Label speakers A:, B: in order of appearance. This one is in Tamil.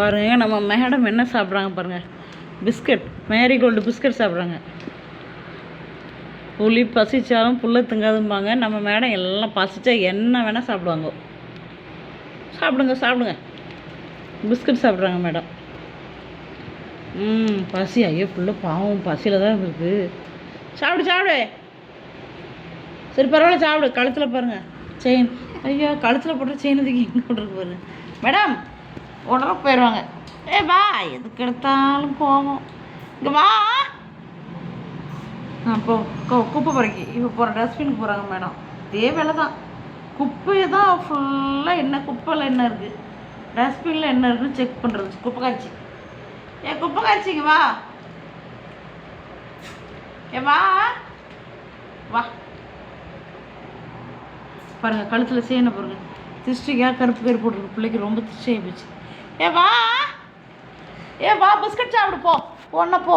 A: பாருங்க நம்ம மேடம் என்ன சாப்பிட்றாங்க பாருங்கள் பிஸ்கட் மேரிகோல்டு பிஸ்கட் சாப்பிட்றாங்க. புளி பசிச்சாலும் புல்ல திங்காதும்பாங்க. நம்ம மேடம் எல்லாம் பசித்தா என்ன வேணால் சாப்பிடுவாங்க. சாப்பிடுங்க சாப்பிடுங்க. பிஸ்கட் சாப்பிட்றாங்க மேடம் ம் பசி ஐயோ புள்ள பாவம் பசியில் தான் இருக்குது சாப்பிடு சாப்பிடு. சரி பரவாயில்ல சாப்பிடு. கழுத்தில் பாருங்கள் செயின் ஐயோ கழுத்தில் போட்டு செயின் அதுக்கு எங்கே போட்டுருக்கு பாருங்கள் மேடம் உடனே போயிடுவாங்க ஏ வா எதுக்கு எடுத்தாலும் கோவம் இங்கே வா. இப்போ குப்பை பறிக்கி. இப்போ போகிற டஸ்ட்பினுக்கு போகிறாங்க மேடம் இதே வேலை தான் குப்பையை தான் ஃபுல்லாக என்ன குப்பையில் என்ன இருக்குது டஸ்ட்பினில் என்ன இருக்குன்னு செக் பண்ணுறது குப்பை காய்ச்சி ஏ குப்பை காய்ச்சிங்க வா. ஏ வா. வா. பாருங்க கழுத்தில் செயினை பாருங்கள் திருஷ்டிக்காக கருப்பு கருப்பு போட்டுருக்கு. பிள்ளைக்கு ரொம்ப திருஷ்டி ஆகி போச்சு. ஏ வா. ஏ வா பிஸ்கட் சாப்பிடு போ. போ.